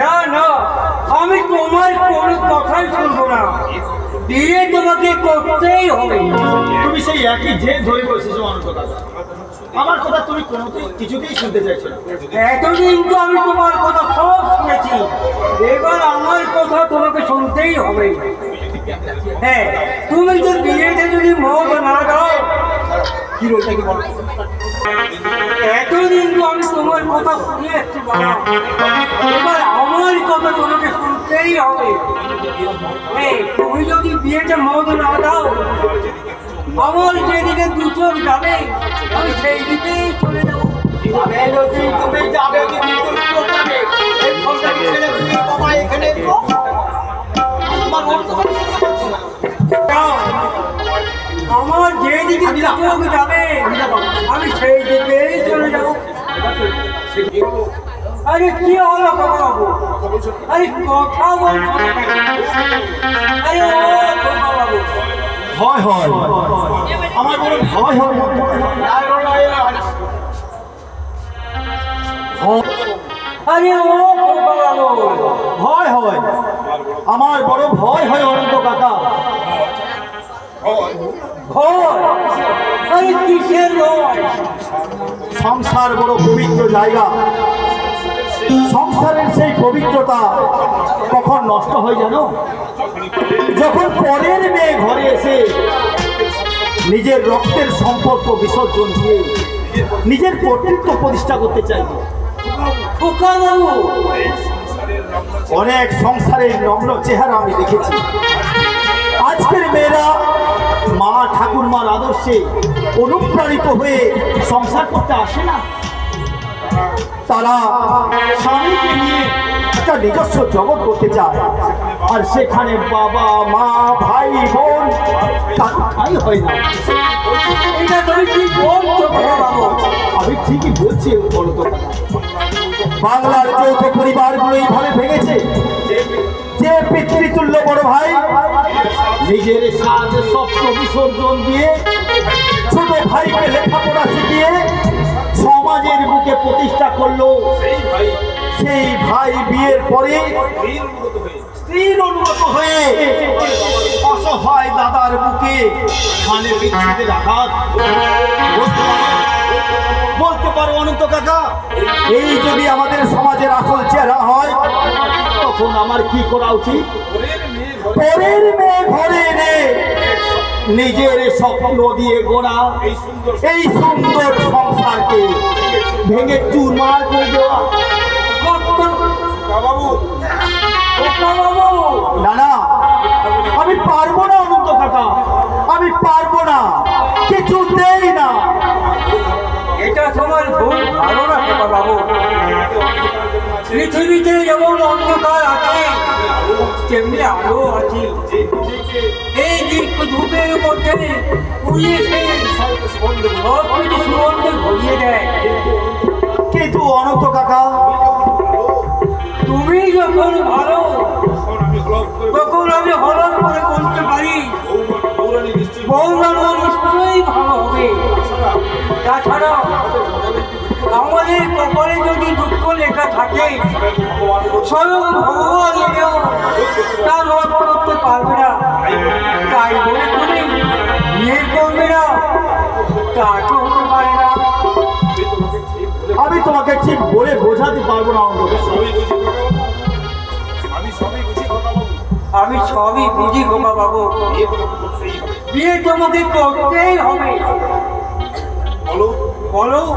না না আমি তোমার কোনো কথাই শুনব না। বিয়ে তোমাকে করতেই হবে। তুমি সেই একই জেদ ধরে বসেছো অনন্ত আমার কথা। তুমি কোনোতেই কিছুতেই শুনতে চাইছো না। এতদিন তো আমি তোমার কথা সব শুনেছি। এবার আমার কথা তোমাকে শুনতেই হবে। হ্যাঁ তুমি তো বিয়েতে যদি মত না দাও কি রোলটা কি বলো এতদিন তো আমি তোমার কথা শুনে এসছি বাবা এবার আমার কথা তোমাকে শুনতেই হবে। তুমি যদি বিয়েতে মত না দাও আমার যেদিকে দু চোখ যাবে, আমি সেই দিকেই চলে যাব। তুমি যাবে কি এখানে এসো। আমার অর্থ আমার যেদিকে দু চোখ যাবে আমি সেই দিকেই চলে যাব। আরে কি হলো বাবা আরে কথা বলছো না আরে বাবু ভয় হয়। আমার বড় ভয় হয় আরে ও ভয় হয়। আমার বড় ভয় হয় অনন্ত কাকা। ভয় আরে কিসের সংসার বড় পবিত্র জায়গা। সংসারের সেই পবিত্রতা কখন নষ্ট হয় জানো? যখন পরের মেয়ে ঘরে এসে নিজের রক্তের সম্পর্ক বিসর্জন দিয়ে নিজের কর্তৃত্ব প্রতিষ্ঠা করতে চাইবে খোকা অনেক সংসারের নগ্ন চেহারা আমি দেখেছি। আজকের মেয়েরা মা ঠাকুরমার আদর্শে অনুপ্রাণিত হয়ে সংসার করতে আসে না। তারা স্বামীকে নিয়ে একটা নিজস্ব জগৎ করতে চায়। আর সেখানে বাবা, মা, ভাই, বোন ঠাই হয় না? আমি ঠিকই বলছি বাংলার যৌথ পরিবারগুলো এইভাবে ভেঙেছে। যে পিতৃতুল্য বড় ভাই। নিজের সাজ স্বপ্ন বিসর্জন দিয়ে ছোট ভাইকে লেখাপড়া শিখিয়ে সমাজের বুকে প্রতিষ্ঠা করল। সেই ভাই বিয়ের পরে স্ত্রীর অনুগত হয়ে অসহায় দাদার বুকে মানে বিচ্ছেদের আঘাত। বলতে পারো অনন্ত কাকা, এই যদি আমাদের সমাজের আসল চেহারা হয় তখন আমার কি করা উচিত? পরের মেয়ে ঘরে এনে নিজের স্বপ্ন দিয়ে গোড়া এই সুন্দর সংসারকে ভেঙে চুরমার করে দেওয়া। না না আমি পারব না অনন্ত কাকা আমি পারব না কিছু দেই না। এটা তোমার ভুল ধারণা বাবু। পৃথিবীতে যেমন অন্ধকার আছে তেমনি আলো আছে। এই দিক ধূপের মধ্যে উড়িয়ে সব কিছু সুগন্ধে ভরিয়ে দেয়। কিন্তু অনন্ত কাকা তুমি যখন ভালো তখন আমি হরণ করে বলতে পারি। বৌরানো নিশ্চয়ই ভালো হবে। তাছাড়া আমাদের কপালে যদি স্বয়ং ভগবান রদ করতে পারবে না। তাই বলে তুমি করবে না। পারে না। আমি তোমাকে ঠিক বলে বোঝাতে পারব না আমি সবই বুঝি গোমা বাবু। বিয়ে তোমাকে করতেই হবে। বলো। বলো।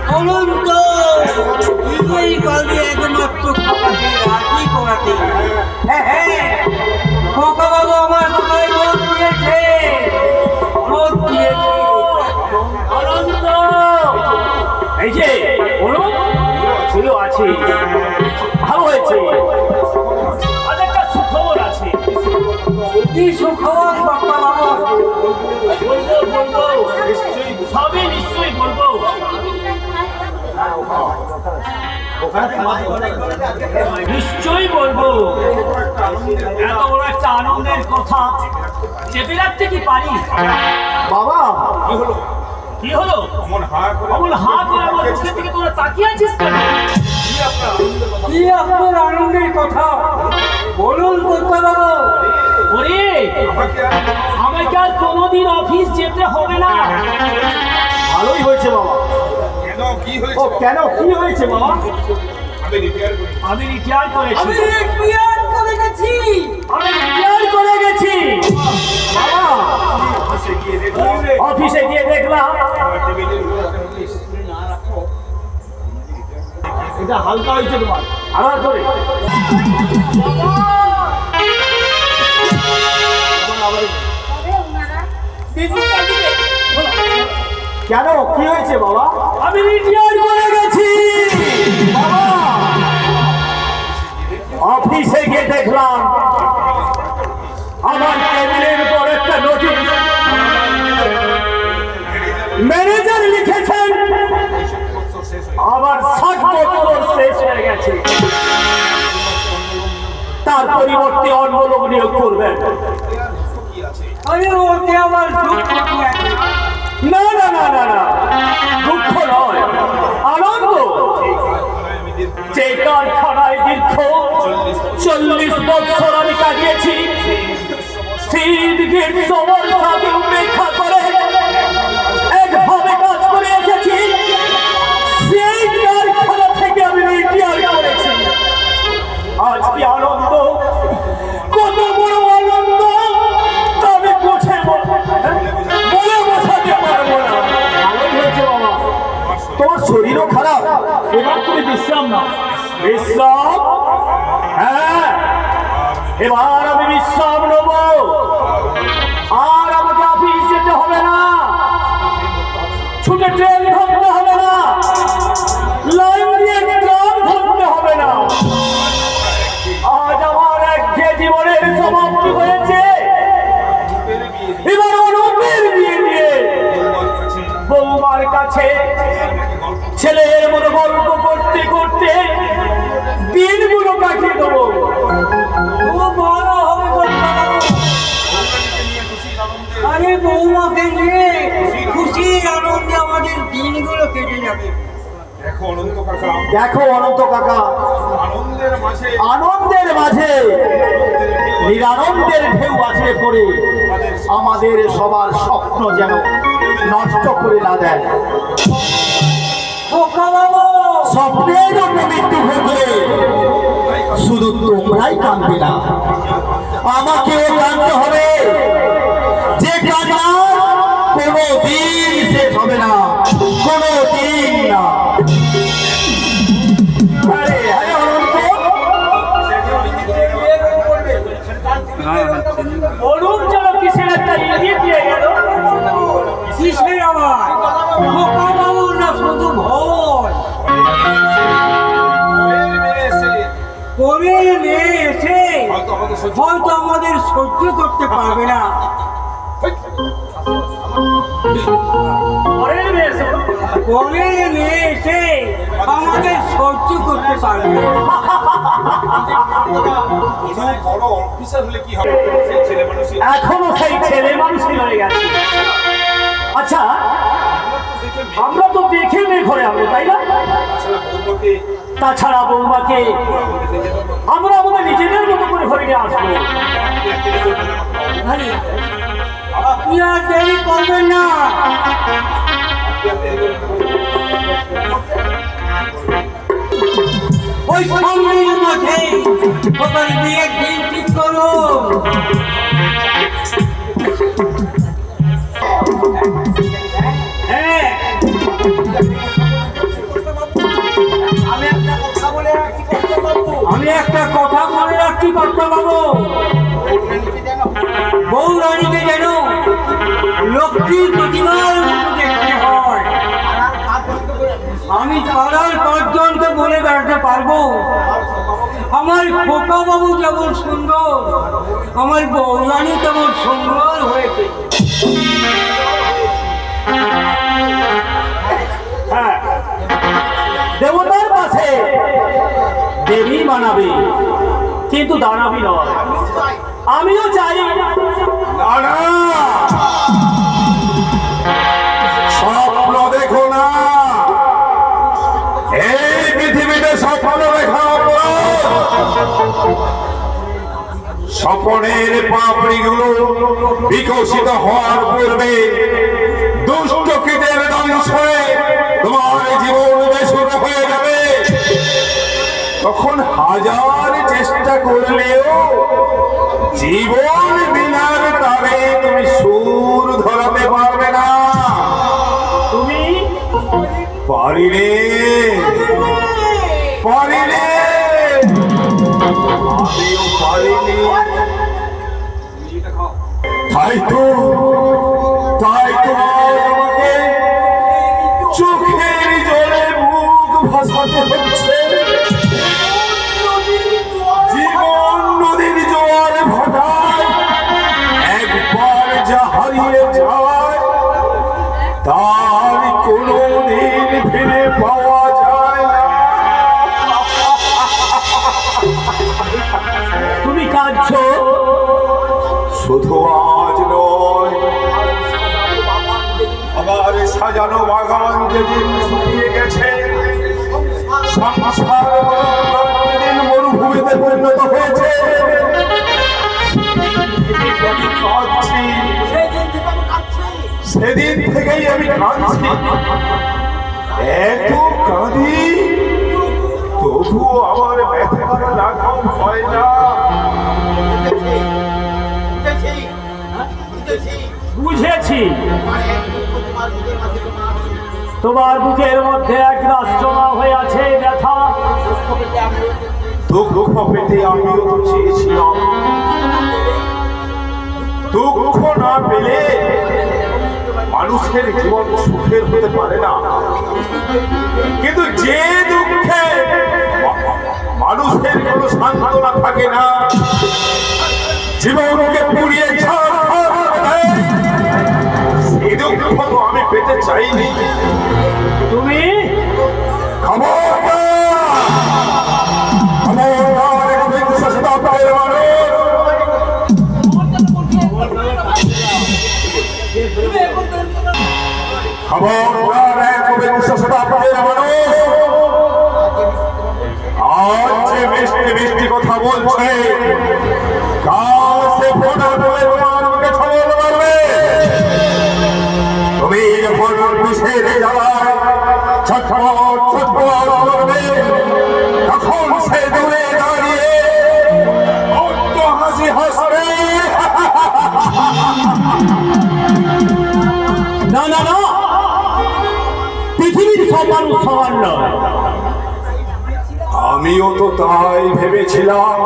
কর্তা বাবু ঠিকই অনন্ত বিজয়ী কালে একমাত্র রাজি করাতে। হ্যাঁ হ্যাঁ। বাবু আমার কথায় মত দিয়েছে। মত দিয়েছে। অনন্ত। এই যে বলুন ছিল আছে। ভালো হয়েছে। একটা সুখবর আছে। কি সুখবর বাপ্পা বাবু বলব। নিশ্চয়ই সবই নিশ্চয়ই বলব। নিশ্চয়ই বলব। এত বড় একটা আনন্দের কথা চেপে রাখতে কি পারি। বাবা। কি হলো? কি হলো? অমন হা করে আমার মুখের দিকে তোরা তাকিয়ে আছিস কেন? কি আপনার আনন্দের কথা? বলুন ওরে আমাকে আর কোনোদিন অফিস যেতে হবে না। ভালোই হয়েছে বাবা। ও হয়েছে কেন? কি হয়েছে বাবা? আমি রিপেয়ার করি আমি রিটায়ার করেছি। আমি রিটায়ার করে গেছি। আমি রিটায়ার করে গেছি। বাবা অফিসে গিয়ে দেখলাম। এটা হালকা হয়েছে তোমার। আবার ধরে। কেন? কি হয়েছে বাবা? আমি রিটায়ার করে গেছি। অফিসে গিয়ে দেখলাম আমার টেবিলের উপর একটা নোটিশ ম্যানেজার লিখেছেন শেষ ষাট বছর শেষ হয়ে গেছে। তার পরিবর্তে অন্য লোক নিয়োগ করবেন। আমার? না না না না না। দীর্ঘ কারখানায় দীর্ঘ চল্লিশ বছর আমি কাটিয়েছি। শীত গ্রীষ্ম বর্ষাকে উপেক্ষা করে একভাবে কাজ করে এসেছি। সেই কারখানা থেকে আমি রিটায়ার করেছি। আজ কি আনন্দ? কত বড় আনন্দ? তা আমি বুঝে বল- বোঝাতে পারব না। তোমার শরীরও খারাপ। এবার তুমি বিশ্রাম নাও। বিশ্রাম হ্যাঁ? এবার আমি বিশ্রাম নেব দেখো অনন্ত কাকা। আনন্দের মাঝে। নিরানন্দের ঢেউ বাঁচিয়ে পড়ে আমাদের সবার স্বপ্ন যেন নষ্ট করে না দেয়। স্বপ্নের মৃত্যু ঘটলে শুধু তোমরাই কাঁদবে না। আমাকেও কাঁদতে হবে। পারবে না। পরের মেয়ে এসে বলল, পরে আমাদের সহ্য করতে পারবে না। কোনো বড় অফিসার হলে কি হবে? সেই ছেলে এখনও সেই ছেলে মানুষই রয়ে গেছে। আচ্ছা আমরা তো দেখে মেয়ে ঘরে আমরা তাই না? তাছাড়া বৌমাকে আমরা আমাদের নিজেদের মতো করে ঘরে নিয়ে আসব। আপনি আর দেরি করবেন না। ওই সামনের মাঠে ওদের বিয়ের দিন ঠিক করুন। আমি একটা কথা বলে রাখছি কর্তা বাবু বউ রানীকে যেন লক্ষ্মীর প্রতিমার দেখতে হয়। আমি পাড়ার পাঁচজনকে বলে বেড়াতে পারব। আমার খোকা বাবু যেমন সুন্দর, আমার বউ রানী তেমন সুন্দর হয়েছে। দেবী মানাবে। কিন্তু দানবী নয়। আমিও চাই স্বপ্ন দেখো না। এই পৃথিবীতে স্বপ্ন দেখা। স্বপ্নের পাপড়িগুলো বিকশিত হওয়ার পূর্বে দুষ্ট কীটের ধ্বংস হয়ে তোমার জীবন যাবে তখন হাজার চেষ্টা করলেও জীবন বিনার তারে তুমি সুর ধরাতে পারবে না। তুমি পারিলে পারিলে। আমিও পারিনি। শুধু আজ নয়, আমার সাজানো বাগান যেদিন শুকিয়ে গেছে, সংসার মরুভূমিতে পরিণত হয়েছে। সেদিন থেকেই আমি কাঁদছি এত কাঁদি, তবুও আমার ব্যথার লাঘব তোমার বুকের মধ্যে এক রাষ্ট্রমা হয়ে আছে ব্যথা। দুঃখ পেতে আমিও তো চেয়েছিলাম। দুঃখ না পেলে মানুষের জীবন সুখের হতে পারে না। কিন্তু যে দুঃখে মানুষের কোনো সান্ত্বনা থাকে না জীবনকে চাইনি সমান নয় আমিও তো তাই ভেবেছিলাম।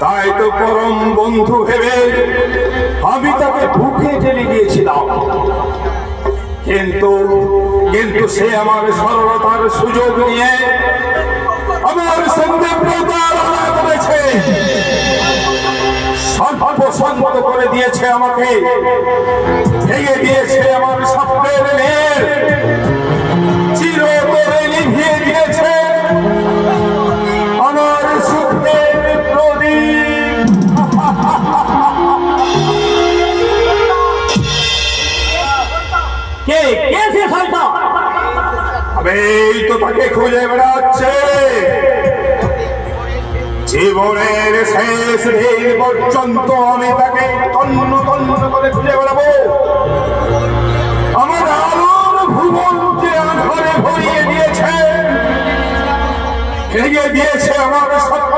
তাই তো পরম বন্ধু ভেবে আমি তাকে কিন্তু কিন্তু সে আমার সরলতার সুযোগ নিয়ে আমার সঙ্গে করেছে। করে দিয়েছে আমাকে। ভেঙে দিয়েছে আমার স্বপ্নের মেয়ের খুঁজে বেড়াচ্ছে। জীবনের শেষ দিন পর্যন্ত আমি তাকে তন্ন তন্ন করে খুঁজে বেড়াবো। আমার আলোর ভুবনকে আধারে ভরিয়ে দিয়েছে, ভেঙে দিয়েছে আমার স্বপ্নের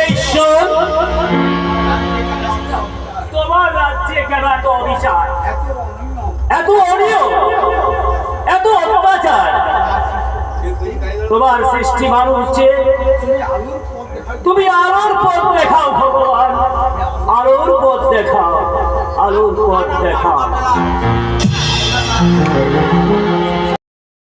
এই শোন। তোমার এত এত এত অত্যাচার। তোমার সৃষ্টি মানুষে তুমি আলোর পথ দেখাও ভগবান। আলোর পথ দেখাও আলোর পথ দেখাও।